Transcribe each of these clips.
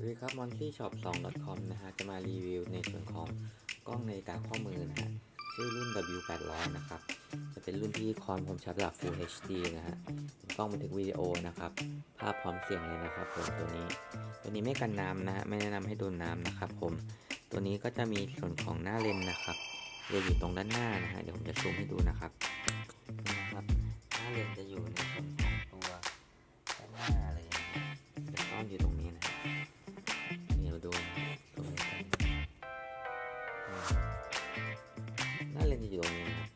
สวัสดีครับ m o n t y shop 2 com นะฮะ จะมารีวิวในส่วนของกล้องนาฬิกาข้อมือนะฮะ ชื่อรุ่น W800 นะครับ จะเป็นรุ่นที่ความคมชัดระดับ Full HD นะฮะกล้องบันทึกวิดีโอนะครับ ภาพพร้อมเสียงเลยนะครับผมตัวนี้ ตัวนี้ไม่กันน้ำนะฮะ ไม่แนะนำให้โดนน้ำนะครับผม ตัวนี้ก็จะมีส่วนของหน้าเลนนะครับจะอยู่ตรงด้านหน้านะฮะ เดี๋ยวผมจะซูมให้ดูนะครับ เลนจะอยู่ตรงนี้นะครับ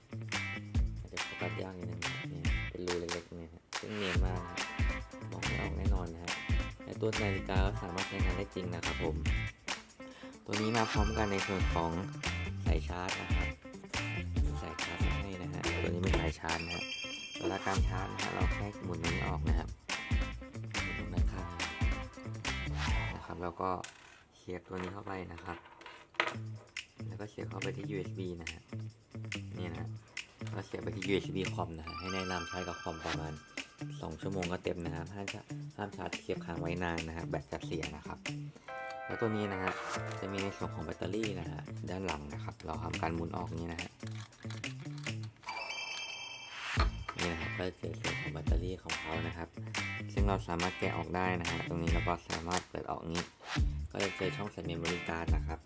อาจจะโฟกัสยากนิดนึงเนี่ยเป็นรูเล็กๆตรงนี้นะซึ่งเนียนมากมองไม่ออกแน่นอนนะฮะแต่ตัวนาฬิกาก็สามารถใช้งานได้จริงนะครับผม ตัวนี้มาพร้อมกันในส่วนของสายชาร์จนะครับมีสายชาร์จมาให้นะฮะตัวนี้เป็นสายชาร์จนะฮะเวลาการชาร์จนะฮะเราแค่หมุนนี้ออกนะครับตรงด้านข้างนะนะครับแล้วก็เสียบตัวนี้เข้าไปนะครับ แล้วก็เสียบเข้าไปที่ USB นะฮะนี่นะฮะก็เสียบไปที่ USB คอมนะฮะให้แนะนำใช้กับคอมประมาณ 2 ชั่วโมงก็เต็มนะครับห้ามชาห้ามชาร์จเสียบค้างไว้นานนะฮะแบตจะเสียนะครับ แล้วตัวนี้นะฮะจะมีในส่วนของแบตเตอรี่นะฮะด้านหลังนะครับ เราทำการหมุนออกนี้นะฮะนี่นะครับก็จะเจอส่วนของแบตเตอรี่ของเขานะครับ ซึ่งเราสามารถแกะออกได้นะฮะตรงนี้เราก็สามารถเปิดออกนี้ ก็จะเจอช่องใส่เมมโมรี่การ์ดนะครับ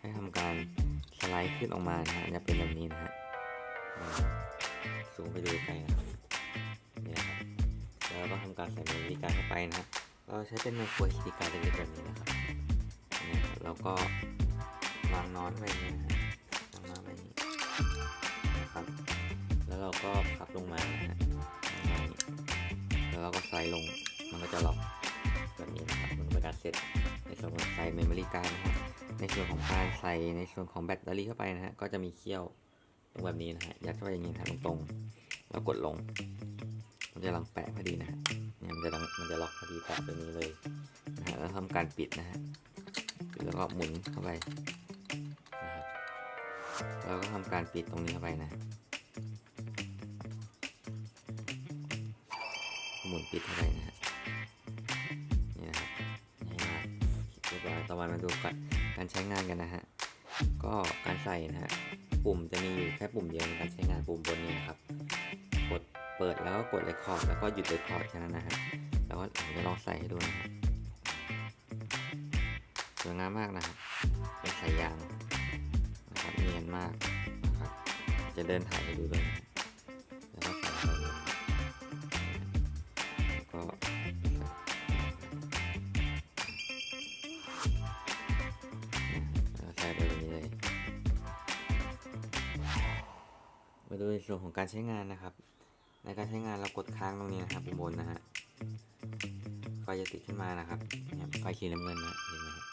ให้ทำการสไลด์ขึ้นออกมานะฮะจะเป็นแบบนี้นะฮะนี่นะครับซูมไปดูไกลนะครับนี่นะครับแล้วก็ทำการใส่เมมโมรี่การ์ดเข้าไปนะฮะเราใช้เป็นไมโคร SD การ์ดเล็กๆแบบนี้นะครับนี่ครับแล้วก็วางนอนไว้นี่นะฮะวางนอนไว้นี้นะครับ แล้วเราก็พับลงมานะฮะแล้วเราก็ใส่ลงมันก็จะล็อกแบบนี้นะครับมันเป็นการเซตใน ส่วนของใส่เมมโมรี่การ์ดนะฮะในส่วนของการใส่ในส่วนของแบตเตอรี่เข้าไปนะฮะก็จะมีเขี้ยวตรงแบบนี้นะฮะยัดเข้าไปอย่างนี้นะฮะตรงๆแล้วกดลง มันจะลังแปะพอดีนะฮะเนี่ยมันจะลังมันจะล็อกพอดีแปะแบบนี้เลยนะฮะแล้วทำการปิดนะฮะปิดแล้วก็หมุนเข้าไปนะครับแล้วก็ทำการปิดตรงนี้เข้าไปนะฮะหมุนปิดเข้าไปนะฮะ ต่อมามาดูกันการใช้งานกันนะฮะ ก็การใส่นะฮะ ปุ่มจะมีอยู่แค่ปุ่มเดียวในการใช้งานปุ่มบนนี้นะครับ กดเปิดแล้วก็กดเรคคอร์ดแล้วก็หยุดเรคคอร์ดแค่นั้นนะฮะ แล้วก็ผมจะลองใส่ให้ดูนะฮะสวยงามมากนะครับเป็นสายยางนะครับเนียนมากนะครับจะเดินถ่ายให้ดูด้วยนะ ดูในส่วนของการใช้งานนะครับ ในการใช้งานเรากดค้างตรงนี้นะครับบนนะฮะไฟจะติดขึ้นมานะครับไฟสีน้ำเงินนะเห็นไหมครับ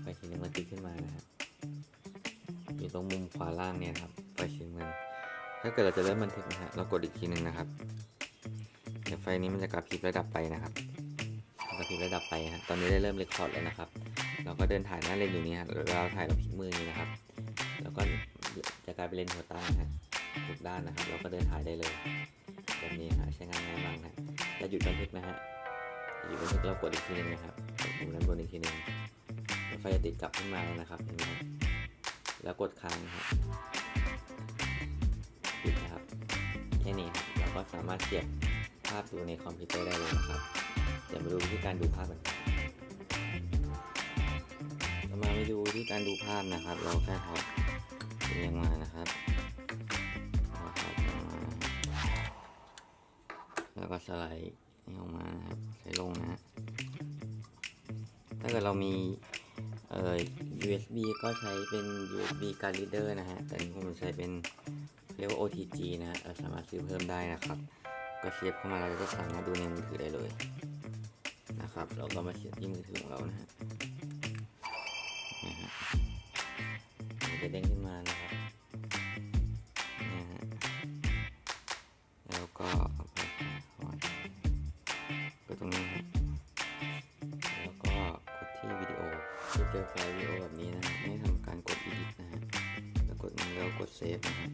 ไฟสีน้ำเงินติดขึ้นมานะฮะอยู่ตรงมุมขวาล่างเนี่ยครับไฟสีน้ำเงิน ถ้าเกิดเราจะเริ่มบันทึกนะฮะเรากดอีกทีหนึ่งนะครับเดี๋ยวไฟนี้มันจะกระพริบระดับไปนะครับกระพริบระดับไปฮะตอนนี้ได้เริ่มเรคคอร์ดแล้วนะครับ เราก็เดินถ่ายหน้าเลนอยู่นี้ฮะเราถ่ายเราพลิกมืออย่างนี้นะครับ แล้วก็จะกลายเป็นเลนหัวตั้งนะฮะ ทุกด้านนะครับ เราก็เดินถ่ายได้เลย แบบนี้ฮะใช้งานง่ายมากนะจะหยุดบันทึกนะฮะหยุดบันทึกเรากดอีกทีหนึงนะครับกดปุ่มด้านบนอีกทีหนึงแล้วไฟจะติดกลับขึ้นมาแล้วนะครับเห็นไหมแล้วกดค้างนะฮะปิดนะครับแค่นี้เราก็สามารถเสียบภาพดูในคอมพิวเตอร์ได้เลยนะครับเดี๋ยวมาดูวิธีการดูภาพกันเรามาไปดูวิธีการดูภาพนะครับ เราแค่ถอดเรียงมานะครับ แล้วก็สไลด์นี่ออกมานะครับใส่ลงนะฮะถ้าเกิดเรามีเอ่อ USB ก็ใช้เป็น USB card reader นะฮะ แต่นี้ผมใช้เป็นเรียกว่า OTG นะฮะเราสามารถซื้อเพิ่มได้นะครับ ก็เสียบเข้ามาเราจะสามารถดูในมือถือได้เลยนะครับ เราก็มาเสียบที่มือถือของเรานะฮะนะฮะมันจะเด้งขึ้นมานะ จอไฟล์วิดีโอแบบนี้นะฮะให้ทำการกด edit นะฮะแล้วกดนี้แล้วกดเซฟนะฮะ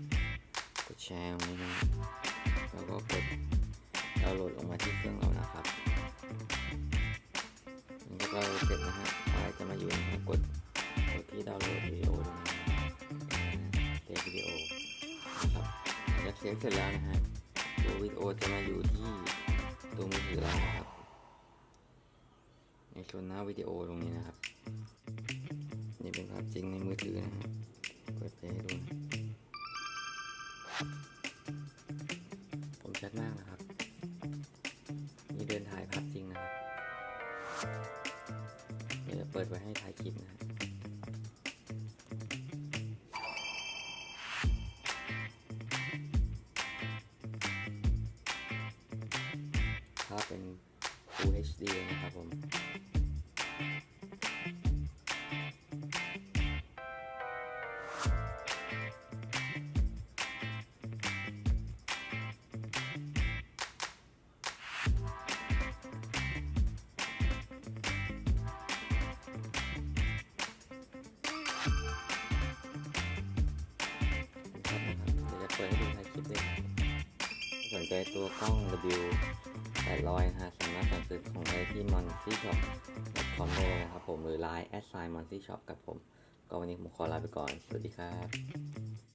กดแชร์ตรงนี้นะแล้วก็กดดาวน์โหลดลงมาที่เครื่องเรานะครับมันก็เราเสร็จนะฮะไฟล์จะมาอยู่นะฮะกดกดที่ดาวน์โหลดวิดีโอนี้นะเซฟวิดีโอนะครับหลังจากเซฟเสร็จแล้วนะฮะตัววิดีโอจะมาอยู่ที่ตัวมือถือเรานะครับ ในส่วนหน้าวิดีโอตรงนี้นะครับ เป็นภาพจริงในมือถือนะฮะเปิดเพลย์ให้ดู ผมชัดมากนะครับ นี่เดินถ่ายภาพจริงนะครับเดี๋ยวเปิดไว้ให้ถ่ายคลิปนะฮะภาพเป็น Full HD นะครับผม ปิดให้ดูถ่ายคลิปด้วยนะครับสนใจตัวกล้อง W 800นะฮะสามารถสั่งซื้อของได้ที่ Monty Shop คอมได้เลยนะครับผมหรือ Line แอดไซน์ m o n c y Shop กับผม ก็วันนี้ผมขอลาไปก่อน สวัสดีครับ